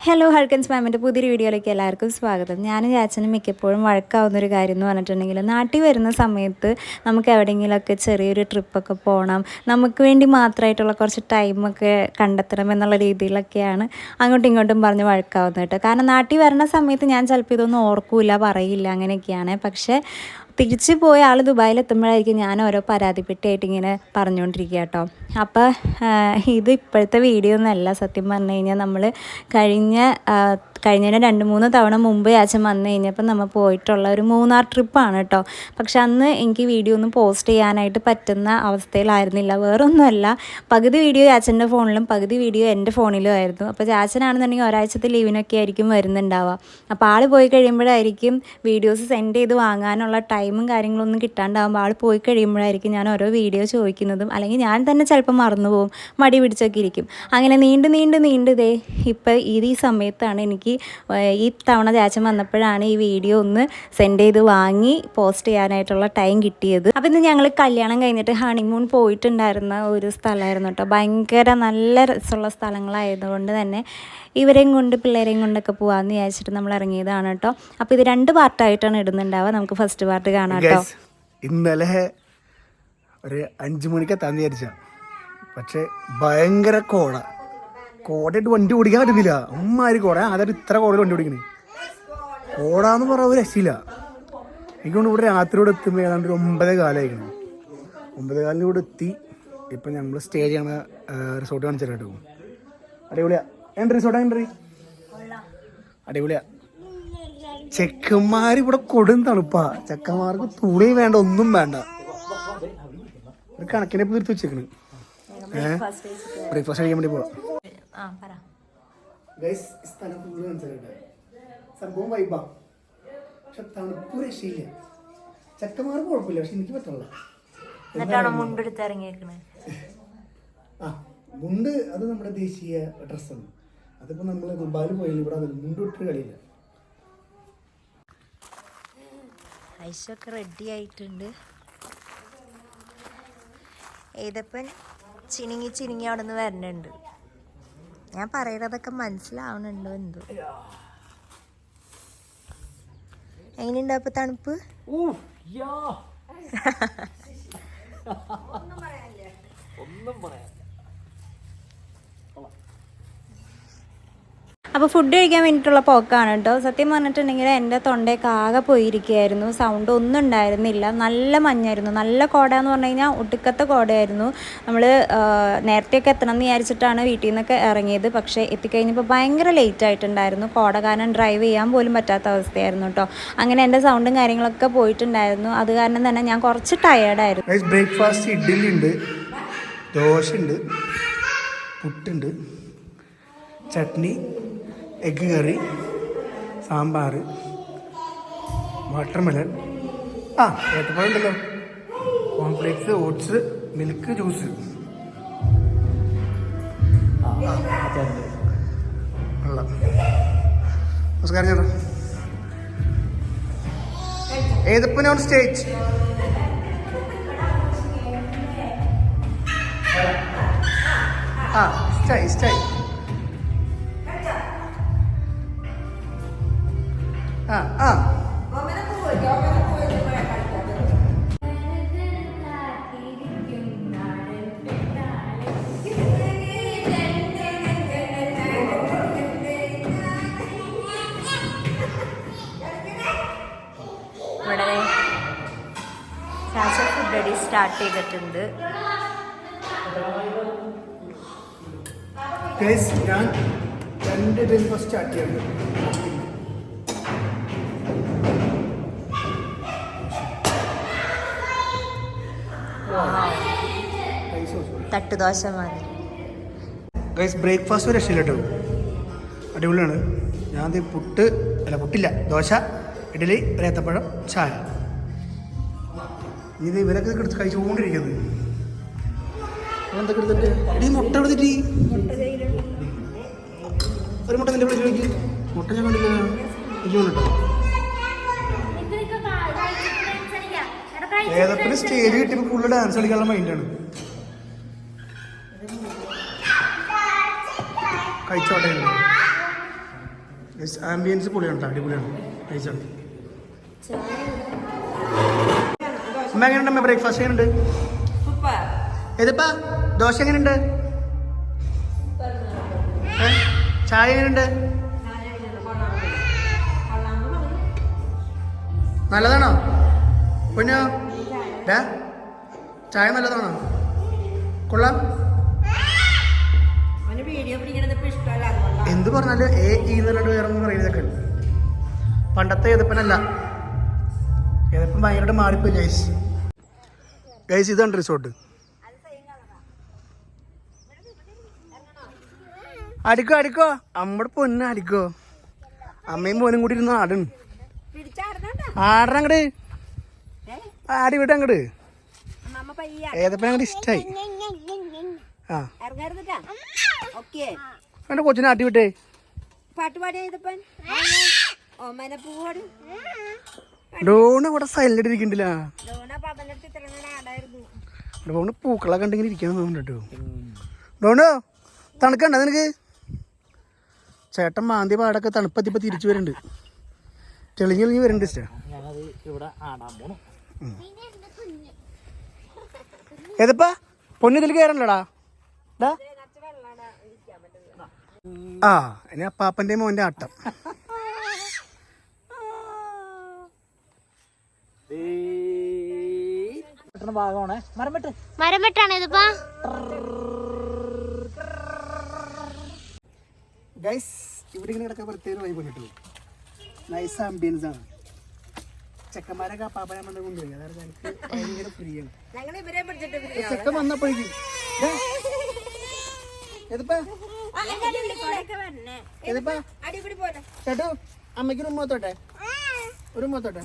Hello ഹൾക്കൻസ് മാമിന്റെ പുതിയൊരു വീഡിയോയിലേക്ക് എല്ലാവർക്കും സ്വാഗതം. ഞാൻ ചാച്ചനും മിക്കപ്പോഴും വഴക്കാവുന്ന ഒരു കാര്യം എന്ന് പറഞ്ഞിട്ടുണ്ടെങ്കിൽ നാട്ടിൽ വരുന്ന സമയത്ത് നമുക്ക് എവിടെയെങ്കിലുമൊക്കെ ചെറിയൊരു ട്രിപ്പൊക്കെ പോകണം നമുക്ക് വേണ്ടി മാത്രമായിട്ടുള്ള കുറച്ച് ടൈമൊക്കെ കണ്ടെത്തണം എന്നുള്ള രീതിയിലൊക്കെയാണ് അങ്ങോട്ടും ഇങ്ങോട്ടും പറഞ്ഞ് വഴക്കാവുന്നത് കേട്ടോ. കാരണം നാട്ടിൽ വരുന്ന സമയത്ത് ഞാൻ ചിലപ്പോൾ ഇതൊന്നും ഓർക്കൂല പറയില്ല അങ്ങനെയൊക്കെയാണ്. പക്ഷേ തിരിച്ചു പോയ ആൾ ദുബായിലെത്തുമ്പോഴായിരിക്കും ഞാൻ ഓരോ പരാതിപ്പെട്ടിയായിട്ട് ഇങ്ങനെ പറഞ്ഞുകൊണ്ടിരിക്കുക കേട്ടോ. അപ്പോൾ ഇത് ഇപ്പോഴത്തെ വീഡിയോ ഒന്നല്ല സത്യം പറഞ്ഞു കഴിഞ്ഞാൽ നമ്മൾ കഴിഞ്ഞ കഴിഞ്ഞതിന് രണ്ട് മൂന്ന് തവണ മുമ്പ് അച്ഛൻ വന്നു കഴിഞ്ഞപ്പോൾ നമ്മൾ പോയിട്ടുള്ള ഒരു മൂന്നാർ ട്രിപ്പാണ് കേട്ടോ. പക്ഷെ അന്ന് എനിക്ക് വീഡിയോ ഒന്നും പോസ്റ്റ് ചെയ്യാനായിട്ട് പറ്റുന്ന അവസ്ഥയിലായിരുന്നില്ല. വേറൊന്നുമല്ല. പകുതി വീഡിയോ ചാച്ചന്റെ ഫോണിലും പകുതി വീഡിയോ എന്റെ ഫോണിലും ആയിരുന്നു. അപ്പോൾ ചാച്ചനാണെന്നുണ്ടെങ്കിൽ ഒരാഴ്ചത്തെ ലീവിനൊക്കെ ആയിരിക്കും വരുന്നുണ്ടാവുക. അപ്പോൾ ആൾ പോയി കഴിയുമ്പോഴായിരിക്കും വീഡിയോസ് സെൻഡ് ചെയ്ത് വാങ്ങാനുള്ള ടൈമും കാര്യങ്ങളൊന്നും കിട്ടാണ്ടാവുമ്പോൾ ആൾ പോയി കഴിയുമ്പോഴായിരിക്കും ഞാൻ ഓരോ വീഡിയോ ചോദിക്കുന്നതും അല്ലെങ്കിൽ ഞാൻ തന്നെ ചിലപ്പോൾ മറന്നു പോകും മടി പിടിച്ചൊക്കെ ഇരിക്കും. അങ്ങനെ നീണ്ട് നീണ്ട് നീണ്ട് ദേ ഇപ്പോൾ ഇത് ഈ സമയത്താണ് എനിക്ക് ഈ തവണ ചാച്ചൻ വന്നപ്പോഴാണ് ഈ വീഡിയോ ഒന്ന് സെൻഡ് ചെയ്ത് വാങ്ങി പോസ്റ്റ് ചെയ്യാനായിട്ടുള്ള ടൈം കിട്ടിയത്. അപ്പോൾ ഇന്ന് ഞങ്ങൾ കല്യാണം കഴിഞ്ഞിട്ട് ഹണിമൂൺ പോയിട്ടുണ്ടായിരുന്ന ഒരു സ്ഥലമായിരുന്നു കേട്ടോ. ഭയങ്കര നല്ല രസമുള്ള സ്ഥലങ്ങളായതുകൊണ്ട് തന്നെ ഇവരെയും കൊണ്ട് പിള്ളേരെയും കൊണ്ടൊക്കെ പോകാമെന്ന് വിചാരിച്ചിട്ട് നമ്മൾ ഇറങ്ങിയതാണ് കേട്ടോ. അപ്പോൾ ഇത് രണ്ട് പാർട്ടായിട്ടാണ് ഇടുന്നുണ്ടാവുക. നമുക്ക് ഫസ്റ്റ് പാർട്ട് കാണാം ഇന്നലെ ഒരു അഞ്ചു മണിക്ക് എത്താന്ന് വിചാരിച്ച പക്ഷെ ഭയങ്കര കോട. കോടയിട്ട് വണ്ടി ഓടിക്കാൻ പറ്റുന്നില്ല. അമ്മാതിരി കോട. അതായത് ഇത്ര കോടയിൽ വണ്ടി ഓടിക്കണേ. കോട എന്ന് പറയാൻ ഒരു രക്ഷയില്ല. എനിക്കൊണ്ട് ഇവിടെ രാത്രിയോടെ എത്തുമ്പോൾ ഏതാണ്ട് ഒരു ഒമ്പത് കാലമായിരിക്കണം ഒമ്പത് കാലിനോട് എത്തി. ഇപ്പം ഞങ്ങൾ സ്റ്റേ ചെയ്യണ റിസോർട്ട് കാണിച്ചു കേട്ടോ. അടിപൊളിയാ. എൻട്രി റിസോർട്ട് എൻട്രി അടിപൊളിയാ. ചെക്കന്മാർ ഇവിടെ കൊടും തണുപ്പാ. ചെക്കന്മാർക്ക് തുണി വേണ്ട ഒന്നും വേണ്ട. ഒരു കണക്കിനെ തീർത്ത് വെച്ചേക്കണ്. ഏഹ് ബ്രേക്ക്ഫാസ്റ്റ് കഴിക്കാൻ വേണ്ടി പോവാം. സംഭവം വൈബാ പക്ഷെ തണുപ്പ് രക്ഷയില്ല. ചെക്കന്മാർക്ക് കുഴപ്പമില്ല പക്ഷെ എനിക്ക് പറ്റുള്ള മുണ്ട് അത് നമ്മുടെ ദേശീയ ഡ്രസ്സാണ് അതിപ്പോ നമ്മൾ ദുബായിൽ പോയാലും ഇവിടെ അതില്ല മുണ്ട് ഇട്ട് കളിയില്ല. ഐശൊക്കെ റെഡി ആയിട്ടുണ്ട്. ഏതപ്പൻ ചിനിങ്ങി ചിനിങ്ങി അവിടെ നിന്ന് വരണുണ്ട്. ഞാൻ പറയുന്നതൊക്കെ മനസ്സിലാവണുണ്ടോ എന്തോ? എങ്ങനെയുണ്ട് അപ്പൊ തണുപ്പ്? അപ്പോൾ ഫുഡ് കഴിക്കാൻ വേണ്ടിയിട്ടുള്ള പോക്കാണ് കേട്ടോ. സത്യം പറഞ്ഞിട്ടുണ്ടെങ്കിൽ എന്റെ തൊണ്ടയൊക്കെ ആകെ പോയിരിക്കുകയായിരുന്നു. സൗണ്ട് ഒന്നും ഉണ്ടായിരുന്നില്ല. നല്ല മഞ്ഞായിരുന്നു. നല്ല കോട എന്ന് പറഞ്ഞു കഴിഞ്ഞാൽ ഒടുക്കത്തെ കോടയായിരുന്നു. നമ്മൾ നേരത്തെയൊക്കെ എത്തണം എന്ന് വിചാരിച്ചിട്ടാണ് വീട്ടിൽ നിന്നൊക്കെ ഇറങ്ങിയത്. പക്ഷേ എത്തിക്കഴിഞ്ഞപ്പോൾ ഭയങ്കര ലേറ്റ് ആയിട്ടുണ്ടായിരുന്നു. കോട കാരണം ഡ്രൈവ് ചെയ്യാൻ പോലും പറ്റാത്ത അവസ്ഥയായിരുന്നു കേട്ടോ. അങ്ങനെ എന്റെ സൗണ്ടും കാര്യങ്ങളൊക്കെ പോയിട്ടുണ്ടായിരുന്നു. അത് കാരണം തന്നെ ഞാൻ കുറച്ച് ടയേർഡായിരുന്നു ബ്രേക്ക്ഫാസ്റ്റ് ഇഡ്ഡലി ഉണ്ട് ദോശ ഉണ്ട് പുട്ടുണ്ട് chutney egg curry sambar watermelon ആ ഏത്തപ്പഴം ഉണ്ടല്ലോ ഓട്സ് മിൽക്ക് ജ്യൂസ് വെള്ളം നമസ്കാരം ചേട്ടാ. ഏതപ്പന ഓൺ സ്റ്റേജ് ആ ഇഷ്ടായി ഇഷ്ടായി. ആ ആ. ഇവിടെ രാജ ഫുഡ് അടി സ്റ്റാർട്ട് ചെയ്തിട്ടുണ്ട്. ഞാൻ രണ്ട് ബ്രേക്ക്ഫാസ്റ്റ് സ്റ്റാർട്ട് ചെയ്യുന്നത് തട്ടുദോശ മാതിരി ഗൈസ് ബ്രേക്ക്ഫാസ്റ്റ് ഒരു രക്ഷയില്ല കേട്ടോ. അടിപൊളിയാണ്. ഞാൻ പുട്ട് അല്ല പുട്ടില്ല ദോശ ഇഡലി ഒരു ചായ. ഇത് ഇവരൊക്കെ എടുത്ത് കഴിച്ചുകൊണ്ടിരിക്കുന്നത് എന്തൊക്കെ എടുത്തിട്ട്? എടീ മുട്ട എടുത്തിട്ട് ഒരു മുട്ട നിന്റെ മുട്ട ഞാൻ കണ്ടില്ല എനിക്ക് കൊണ്ടിട്ടോ ഏതപ്പിന് സ്റ്റേജ് കിട്ടിയപ്പോൾ ഫുള്ള് ഡാൻസ് കളിക്കാനുള്ള മൈൻഡാണ് കഴിച്ചോട്ടെ. ആംബിയൻസ് പൊളിയാണ് അടിപൊളിയാണ്. കഴിച്ചോട്ടെ. അമ്മ എങ്ങനെയുണ്ട് അമ്മ ബ്രേക്ക്ഫാസ്റ്റ് എങ്ങനെയുണ്ട്? ഇതിപ്പാ ദോശ എങ്ങനെയുണ്ട്? ചായ എങ്ങനെയുണ്ട്? നല്ലതാണോ? പൊന്നോ? ഡാ ചായ നല്ലതാണോ? കൊള്ളാം. എന്ത് പറഞ്ഞാലും എ ഈ എന്ന് പറഞ്ഞിട്ട് വേറെ പറയുന്നതൊക്കെ പണ്ടത്തെ എതിപ്പനല്ല ഏതപ്പൻ ഭയങ്കരമായിട്ട് മാറിപ്പോയി ഗൈസ് ഗൈസ് ഇതാണ് റിസോർട്ട് അടിക്കോ അടിക്കോ. അമ്മടെ പൊന്നെ അടിക്കോ. അമ്മയും പോനും കൂടി ഇരുന്ന് ആടും. ആടണം അങ്ങട് ആടി വിട അങ്ങട്. അമ്മ പയ്യ ഏതപ്പൻ അങ്ങോട്ട് ഇഷ്ടായി? ആ. എന്റെ കൊച്ചിനെ ആട്ടി വിട്ടേ. ഡോണ ഇവിടെ സൈലന്റ് ഇരിക്കണ്ടില്ല ഡോണ പൂക്കളൊക്കെ ഉണ്ടെങ്കിൽ ഇരിക്കാൻ തോന്നുന്നുണ്ട് ഡോണോ തണുക്കണ്ട നിനക്ക്? ചേട്ടൻ മാന്തി പാടൊക്കെ തണുപ്പത്തിപ്പോ തിരിച്ചു വരുന്നുണ്ട്. തെളിഞ്ഞ് ഇവിടെ ആടാൻ ഇഷ്ട ഏതപ്പാ? പൊന്നു ഇതിൽ കയറണല്ലോടാ ഡാ. ആ ഇനി അപ്പാപ്പന്റെ മോന്റെ ആട്ടം. ഭാഗമാണ് ഇതിപ്പാ? ഗൈസ് ഇവിടെ ഇങ്ങനെ കിടക്കാൻ പ്രത്യേക വൈബ് കിട്ടും നൈസ് ആംബിയൻസ് ആണ്. ചെക്കന്മാരൊക്കെ അപ്പാപ്പനെ കൊണ്ട് കൊണ്ടുപോയി അതായത് എനിക്ക് ഭയങ്കര പ്രിയാണ്. ചെക്കൻ വന്നപ്പോഴേക്കും ചേട്ടോ അമ്മയ്ക്ക് ഒരു മൊത്തോട്ടെ ഒരു ഉമ്മത്തോട്ടെ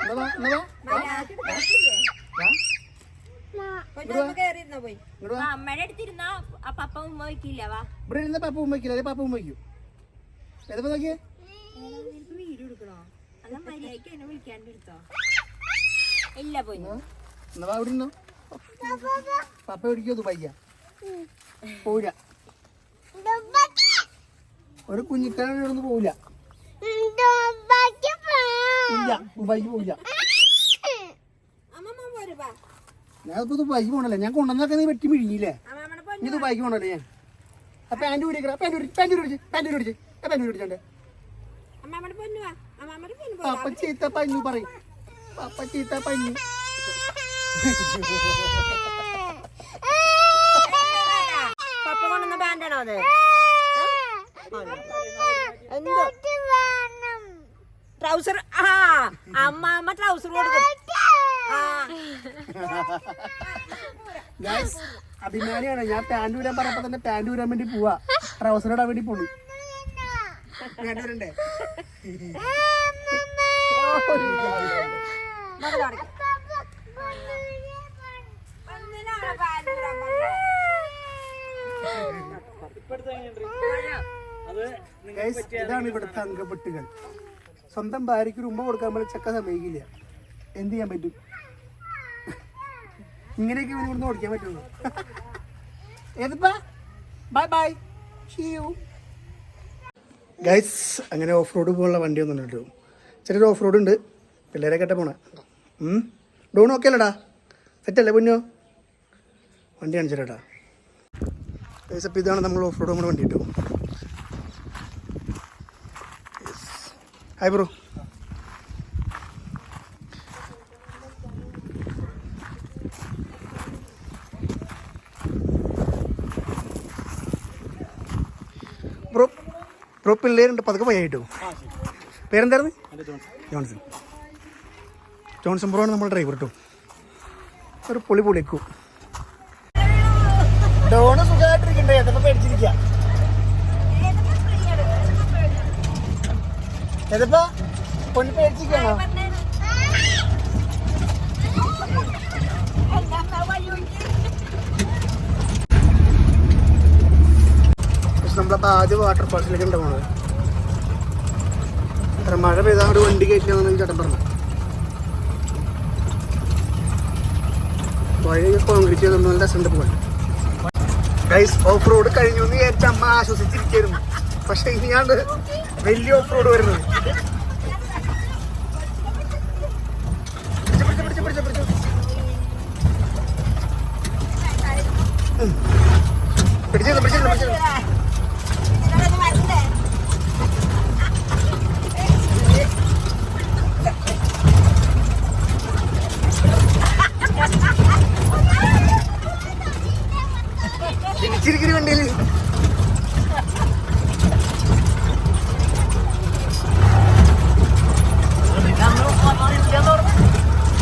എന്നാ വാ, എന്നാ വാ. വാ, കയറിയിരുന്ന പോയി ഇങ്ങട് വാ. അമ്മയുടെ അടുത്തിരുന്ന പപ്പ ഉമ്മ വയ്ക്കില്ല വാ. ഇവിടെ ഇരുന്ന് ഉമ്മ ഉമ്മയ്ക്കില്ല അല്ലെ ഉമ്മ ഉമ്മയ്ക്കും എന്താ നോക്കിയേ? എടുക്കണോ അല്ല മര്യാദയ്ക്ക് എന്നെ ഇല്ല പോയി. പാപ്പ ദുബായിക്കാ. ഒരു കുഞ്ഞിക്കാരൊന്നും പോവില്ല. ഇല്ല ദുബായിക്ക് പോവില്ല അമ്മമ്മ പോര് വാ ഞാനിപ്പോ ബൈക്ക് പോണല്ലേ? ഞാൻ കൊണ്ടുവന്നൊക്കെ നീ വെട്ടി മിഴിഞ്ഞില്ലേ? ഇത് ബൈക്ക് ദുബായിക്ക് പോണല്ലേ ഞാൻ? ആ പാന്റ് പിടിക്കണം പാന്റ് പിടിച്ച് പാന്റ് പിടിച്ച് പാന്റ് പിടിച്ച്. ആ പാന്റ് പിടിച്ചോണ്ടേ. പാപ്പ ചീത്ത പഞ്ഞു പറയും. പാപ്പ ചീത്ത പഞ്ഞു. പപ്പ കൊണ്ടുവന്ന ബാൻഡാണോ അത്? എന്തോ? ട്രൗസർ ആ അമ്മ അമ്മ ട്രൗസർ കൊടുക്കും. ആ ഗൈസ് അഭിമാനിയാണ്. ഞാൻ പാന്റ് ഊരാൻ പറഞ്ഞപ്പോ തന്നെ പാന്റ് ഊരാൻ വേണ്ടി പോവാ. ട്രൗസർ ഇടാൻ വേണ്ടി പോണു. ഇതാണ് ഇവിടുത്തെ അംഗപ്പെട്ടുകൾ സ്വന്തം ഭാര്യയ്ക്ക് ഒരു ഉമ്മ കൊടുക്കാൻ പോലെ ചക്ക സമയക്കില്ല എന്ത് ചെയ്യാൻ പറ്റും? ഇങ്ങനെയൊക്കെ ഇവന് ഇവിടുന്ന് ഓടിക്കാൻ പറ്റുള്ളൂ. ഏതിപ്പാ? ബൈ ബൈ ഗൈസ് അങ്ങനെ ഓഫ് റോഡ് പോകാനുള്ള വണ്ടി ഒന്നും കേട്ടോ ചെറിയൊരു ഓഫ് റോഡ് ഉണ്ട്. പിള്ളേരെ കേട്ട പോണേ. ഡോൺ ഓക്കെ അല്ലടാ സെറ്റല്ലേ പൊന്നോ? വണ്ടി കാണിച്ചിട്ടാ ഗൈസ് അപ്പോൾ ഇതാണ് നമ്മൾ ഓഫ് റോഡ് നമ്മുടെ വണ്ടി കിട്ടും. ബ്രോ ബ്രോ പിള്ളേരുണ്ട് പതുക്കെ പോയായിട്ടോ പേരെന്തായിരുന്നു? ജോൺസൺ. ജോൺസൺ. ബ്രോ ആണ് നമ്മുടെ ഡ്രൈവർ കേട്ടോ ഒരു പൊളി പൊളിക്കൂ. ഡോണ് സുഖമായിട്ടിരിക്കണ്ടേ? എന്തൊക്കെ പേടിച്ചിരിക്കുക ഏതപ്പാ പൊന്ന് പേടിച്ചിരിക്കണോ? പക്ഷെ ആദ്യം വാട്ടർ വാട്ടർഫാൾസിലേക്ക് ഉണ്ട് പോണത്? അത്ര മഴ പെയ്താൽ ഒരു വണ്ടി കയറ്റില്ലെന്നാണ് ചേട്ടൻ പറഞ്ഞു. വഴി കോൺക്രീറ്റ് ചെയ്തൊന്നും നല്ല രസമുണ്ട് പോകാൻ. ഗൈസ് ഓഫ് റോഡ് കഴിഞ്ഞു എന്ന് അമ്മ ആശ്വസിച്ചിരിക്കുന്നു പക്ഷെ ഇനിയാണ് വലിയ ഓഫ് റോഡ് വരുന്നത് പിടിച്ചോ, പിടിച്ചോ, പിടിച്ചോ, പിടിച്ചോ, പിടിച്ചോ. ഉം. പിടിച്ചിരുന്നു പിടിച്ചിരുന്നു പിടിച്ചിരുന്നു ചിരിക്കിരി വണ്ടിയിൽ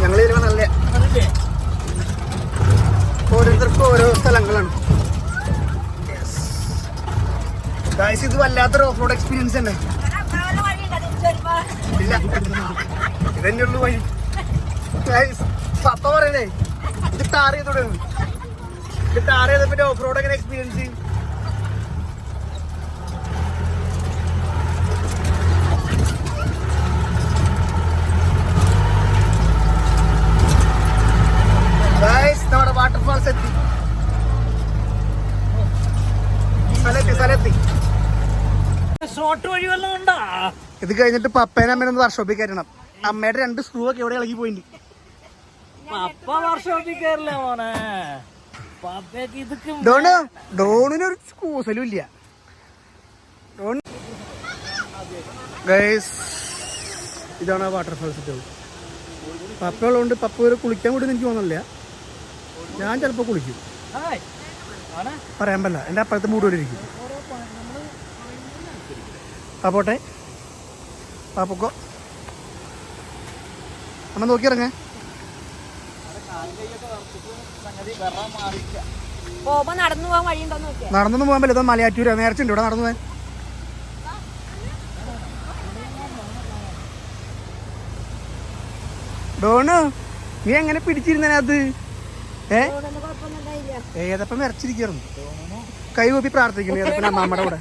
ഞങ്ങൾ ഇതിൽ നല്ല ഓരോരുത്തർക്കും ഓരോ സ്ഥലങ്ങളാണ്. ഗായ്സ് ഇത് വല്ലാത്തൊരു ഓഫ് റോഡ് എക്സ്പീരിയൻസ് തന്നെ. ഇല്ല. ഇതന്നെ ഉള്ളു വഴി. ഗായ്സ് പപ്പ പറയണേ. ഇത് ടാർ ചെയ്തോടെ ഇത് ടാർ ചെയ്തപ്പോ ഓഫ് റോഡ് എങ്ങനെ എക്സ്പീരിയൻസ് ചെയ്യും ഗായ്സ് നമ്മുടെ വാട്ടർഫാൾസ് എത്തി സ്ഥലത്തി സ്ഥലത്തി ഷോർട്ട് വഴി വല്ലതും ഉണ്ടാ? ഇത് കഴിഞ്ഞിട്ട് പപ്പേനെ അമ്മേനെ ഒന്ന് വർക്ക്ഷോപ്പിൽ കയറണം അമ്മയുടെ രണ്ട് സ്ക്രൂ ഒക്കെ എവിടെ ഇളകി പോയിട്ടുണ്ട് പപ്പ വർഷോപ്പിൽ കയറില്ല മോനെ? പപ്പയ്ക്ക് ഇതൊക്കെ ഡോണ് ഡോണിന് ഒരു കൂസലും ഇല്ല. ഡോൺ ഗൈസ് ഇതാണ് ആ വാട്ടർഫാൾസ് ഇട്ടത് പപ്പ ഉള്ളതുകൊണ്ട് പപ്പ ഒരു കുളിക്കാൻ കൂടി എനിക്ക് തോന്നുന്നില്ല. ഞാൻ ചിലപ്പോൾ കുളിക്കും. പറയാൻ പറ്റില്ല. എന്റെ അപ്പുറത്ത് മൂട് പോലെ പോട്ടെ. ആ പൊക്കോ. അമ്മ നോക്കിയിറങ്ങേ. നടന്നു പോകാൻ പറ്റില്ല. മലയാറ്റൂര്. നേരത്തെ ഇവിടെ നടന്നു പോകാൻ. ഡോണ് നീ എങ്ങനെ പിടിച്ചിരുന്നതിനകത്ത് ഏ? ഏതപ്പം വരച്ചിരിക്കുന്നു കൈ കൂപ്പി പ്രാർത്ഥിക്കുന്നു. ഏതപ്പം അമ്മാമ്മയുടെ കൂടെ?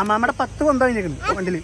അമ്മാമ്മയുടെ പത്ത് കൊന്തം കഴിഞ്ഞേക്കുന്നു വണ്ടിയിൽ.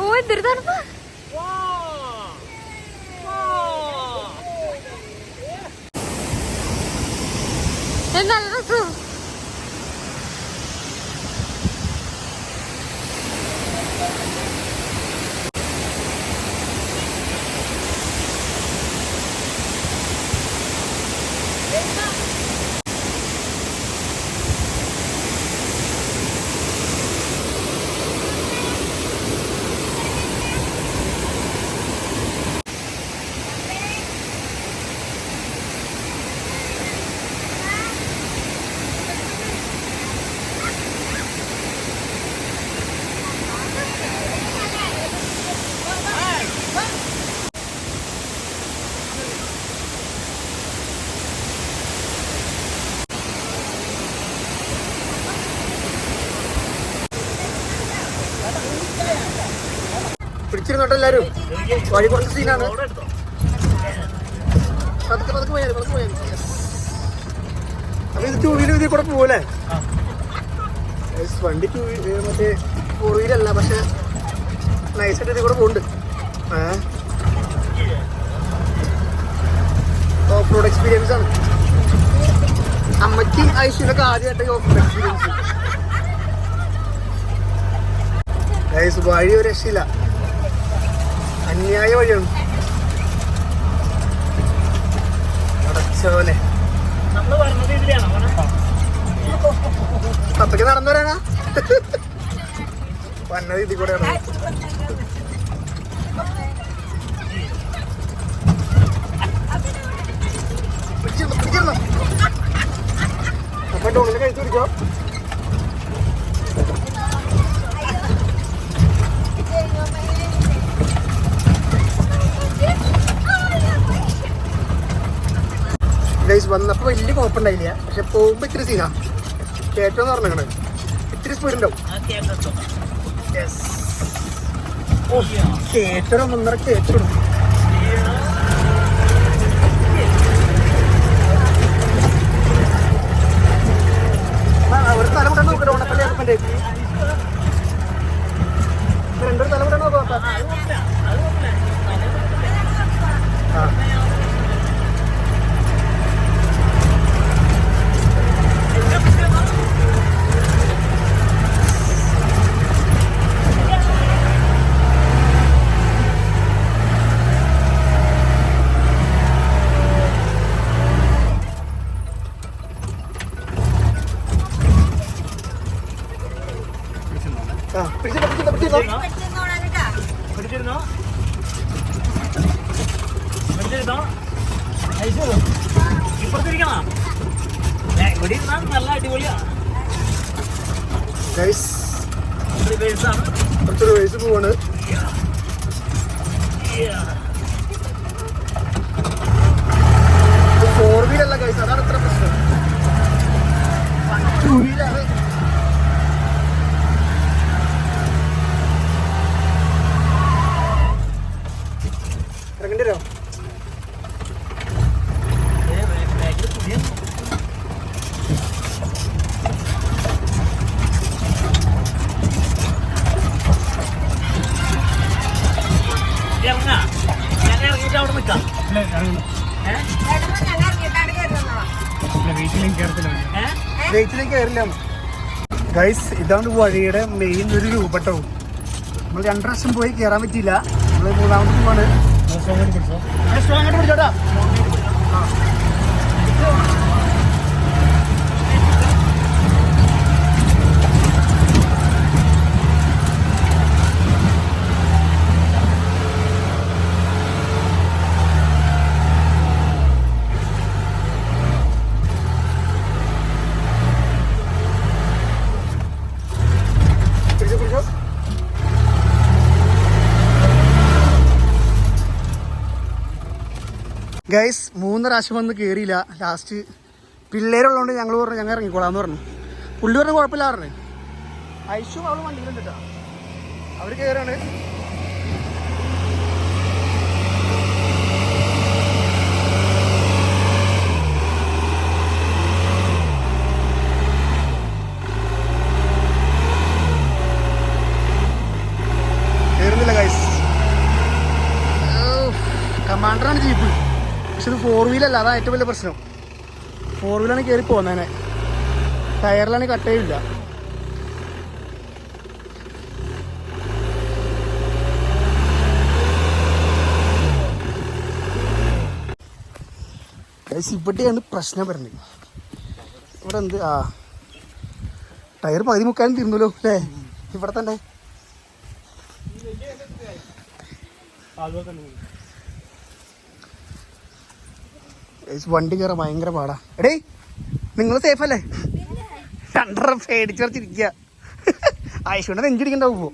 ഓ എന്തൊരു തണുപ്പ് എന്താ രസം പിടിച്ചിരുന്നോട്ടെ എല്ലാരും വഴി കുറച്ച് സീനാണ്. അപ്പൊ ഇത് ടൂ വീലർ ഇതിൽ കൂടെ പോവല്ലേ? വണ്ടി ടൂ മറ്റേ ഫോർ വീലല്ല പക്ഷെ നൈസായിട്ട് ഇതിൽ കൂടെ പോകുന്നുണ്ട് ഓഫ് റോഡ് എക്സ്പീരിയൻസ് ആണ്. അമ്മയ്ക്കും ഐശ്വര്യൊക്കെ ആദ്യമായിട്ട് ഓഫ് റോഡ് എക്സ്പീരിയൻസ് വഴി ഒരു രക്ഷയില്ല. അന്യായ വഴിയാണ് അടച്ചോനെ അപ്പൊക്കെ നടന്നു വരാനാ? വന്നത് ഇതിൽ കൂടെയാണ്. അപ്പൊ ഡോണിന്റെ കഴിച്ചു പിടിച്ചോ? വന്നപ്പോൾ വലിയ കുഴപ്പമുണ്ടായില്ല. പക്ഷെ പോകുമ്പോൾ ഇത്തിരി സീനാ. കയറ്റം പറഞ്ഞത് ഇത്തിരി സ്പീഡ് ഉണ്ടാവും. കയറ്റം ഒന്നര കയറ്റം ഒരു തലമുട്ട നോക്കട്ടെ ഓണപ്പള്ളി അപ്പന്റെ രണ്ടൊരു തലമുട്ട നോക്കാം ആ ആ പിടിച്ചില്ല പിടിച്ചില്ല പിടിച്ചില്ല പറ്റുന്നോളാം കേട്ടാ പിടിച്ചിരുന്നോ പിടിച്ചിരുന്നോ ഐശു ഇപ്പുറത്തിരിക്കണോ ഏ, ഇവിടെ ഇരുന്നാ നല്ല അടിപൊളിയാ ഗൈസ് റിവേഴ്സാണ് കുറച്ചൊരു വയസ്സ് പോവാണ് ഫോർ ഗൈസ് ഇതാണ് വഴിയുടെ മെയിൻ ഒരു രൂപട്ടോ നമ്മൾ രണ്ടു പ്രാവശ്യം പോയി കയറാൻ പറ്റിയില്ല. നമ്മൾ മൂന്നാമത് പോവാണ്. ഗൈസ് മൂന്ന് പ്രാവശ്യം വന്ന് കയറിയില്ല ലാസ്റ്റ് പിള്ളേരുള്ളതുകൊണ്ട് ഞങ്ങൾ പറഞ്ഞു ഞങ്ങൾ ഇറങ്ങിക്കോളാന്ന് പറഞ്ഞു. പുള്ളി പറഞ്ഞ കുഴപ്പമില്ല പറഞ്ഞു. ഐശു അവൾ വണ്ടിയിലുണ്ട് അവർ കയറാണ് കയറുന്നില്ല ഗൈസ് കമാൻഡറാണ് ജീപ്പ്. പക്ഷെ ഇത് ഫോർ വീലല്ല അതാണ് ഏറ്റവും വലിയ പ്രശ്നം. ഫോർ വീലാണ് കയറി പോകുന്നതിനെ ടയറിലാണ് കട്ടയില്ല ഇവിടെയാണ് പ്രശ്നം വരുന്നത്. ഇവിടെ എന്ത്? ആ. ടയർ പകുതി മുക്കാലും തീർന്നല്ലോ അല്ലേ? ഇവിടെ തന്നെ. ഗയ്സ്, വണ്ടി കയറാൻ ഭയങ്കര പാടാ. എടേ നിങ്ങൾ സേഫ് അല്ലേ? രണ്ടര പേടിച്ചറിച്ചിരിക്കുക ആയിഷുണ്ട് നെഞ്ചിടിക്കണ്ടാവും പോ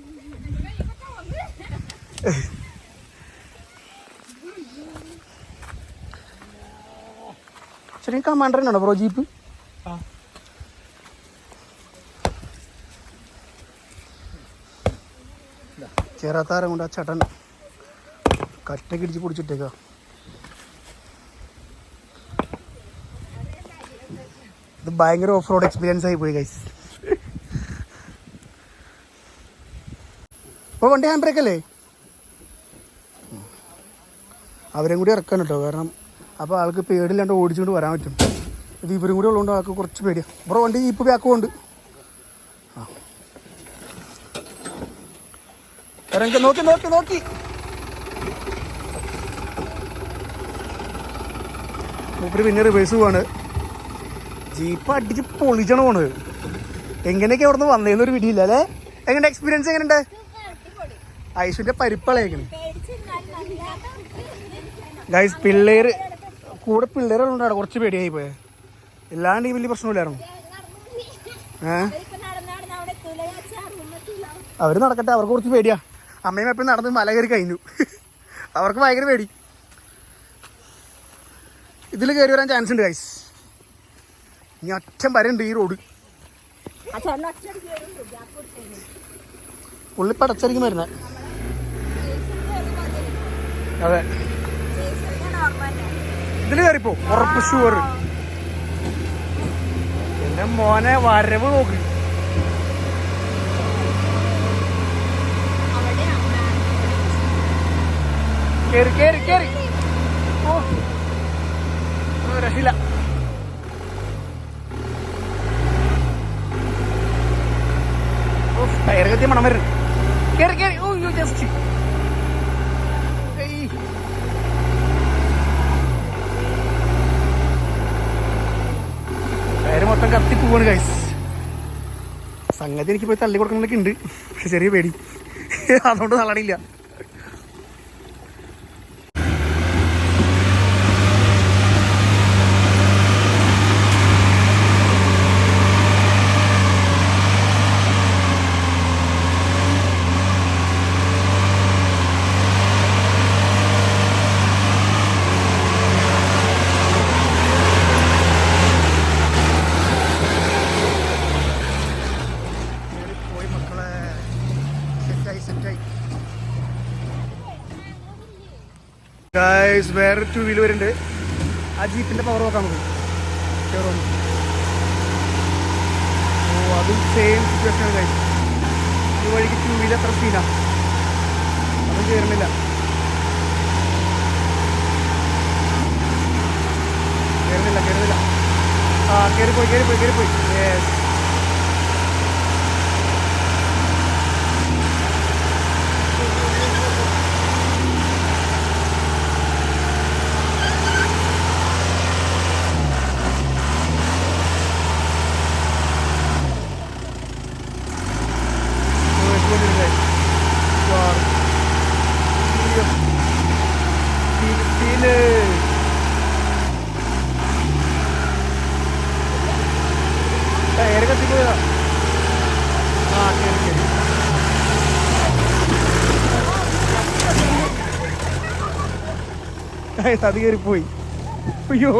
ചെറിയ കമാൻഡറിനാണോ ബ്രോ ജീപ്പ്. ചേരാത്താരം കൊണ്ട് ആ ചേട്ടൻ കറ്റൊക്കെ ഇടിച്ച് പിടിച്ചിട്ടേക്ക? ഇത് ഭയങ്കര ഓഫ് റോഡ് എക്സ്പീരിയൻസ് ആയി പോയി ഗൈസ് ഇപ്പോൾ വണ്ടി ഹാൻഡ് ബ്രേക്ക് അല്ലേ? അവരും കൂടി ഇറക്കണം കേട്ടോ കാരണം അപ്പോൾ ആൾക്ക് പേടില്ലാണ്ട് ഓടിച്ചുകൊണ്ട് വരാൻ പറ്റും. ഇത് ഇവരും കൂടി ഉള്ളതുകൊണ്ട് ആൾക്ക് കുറച്ച് പേടിയാണ് ബ്രോ വണ്ടി ഇപ്പൊ ബാക്കുമുണ്ട് നോക്കി നോക്കി നോക്കി. മൂപ്പര് പിന്നെ റിവേഴ്സ് പോവാണ്. ജീപ്പ് അടിച്ച് പൊളിച്ചാണ് പോണത് എങ്ങനെയൊക്കെ അവിടെ നിന്ന് വന്നേന്നൊരു പിടിയില്ല അല്ലേ? എങ്ങനെ എക്സ്പീരിയൻസ് എങ്ങനെയുണ്ട്? ഐശ്വര്യ പരിപ്പളയക്കണ് ഗൈസ് പിള്ളേര് കൂടെ പിള്ളേരുണ്ടാണ് കുറച്ച് പേടിയായി പോയെ. ഇല്ലാണ്ട് ഈ വലിയ പ്രശ്നമില്ലായിരുന്നു? ഏ? അവർ നടക്കട്ടെ അവർക്ക് കുറച്ച് പേടിയാ. അമ്മയും അപ്പം നടന്ന് മല കയറി കഴിഞ്ഞു. അവർക്ക് ഭയങ്കര പേടി. ഇതിൽ കയറി വരാൻ ചാൻസ് ഉണ്ട് ഗൈസ് ഇനി അച്ഛൻ വരണ്ട് ഈ റോഡ്. ആ ചേട്ടൻ ഒറ്റയടിക്ക് വരുന്നുണ്ട് ഗ്യാപ്പ് കൊടുത്തേന്. ഉള്ളി പടച്ചരിക്കും വരുന്നത് അതെ. ഇതിൽ കയറിപ്പോ. ഉറപ്പ് ഷുവർ. പിന്നെ മോനെ വരവ് നോക്ക്. കേറി കേറി കേറി. ഓ. ഓ, രക്ഷയില്ല. ടയർ കത്തിയ മണം വരണം കേറി കേറി. ഓ യു ജസ്റ്റ് ടയർ മൊത്തം കത്തി പോവാണ് ഗൈസ് സംഗതി എനിക്ക് പോയി തള്ളി കൊടുക്കണമെന്നൊക്കെ ഉണ്ട്. പക്ഷെ ചെറിയ പേടി. അതുകൊണ്ട് തള്ളണില്ല. ഗൈസ് വേറെ ടു വീലർ വരുന്നുണ്ട്. ആ ജീപ്പിന്റെ പവർ നോക്കാം നമുക്ക്. കയറും ഓ അതും സെയിം സിറ്റുവേഷൻ ആണ് ഗൈസ് ഈ വഴിക്ക് ടു വീലർ എത്ര സീനാ അതും കയറുന്നില്ല കയറുന്നില്ല കയറുന്നില്ല ആ കയറിപ്പോയി കയറിപ്പോയി കയറിപ്പോയി ടയർ കത്തിപ്പോയതാ ആ കയറി കയറി Guys, അത് കയറിപ്പോയി അയ്യോ.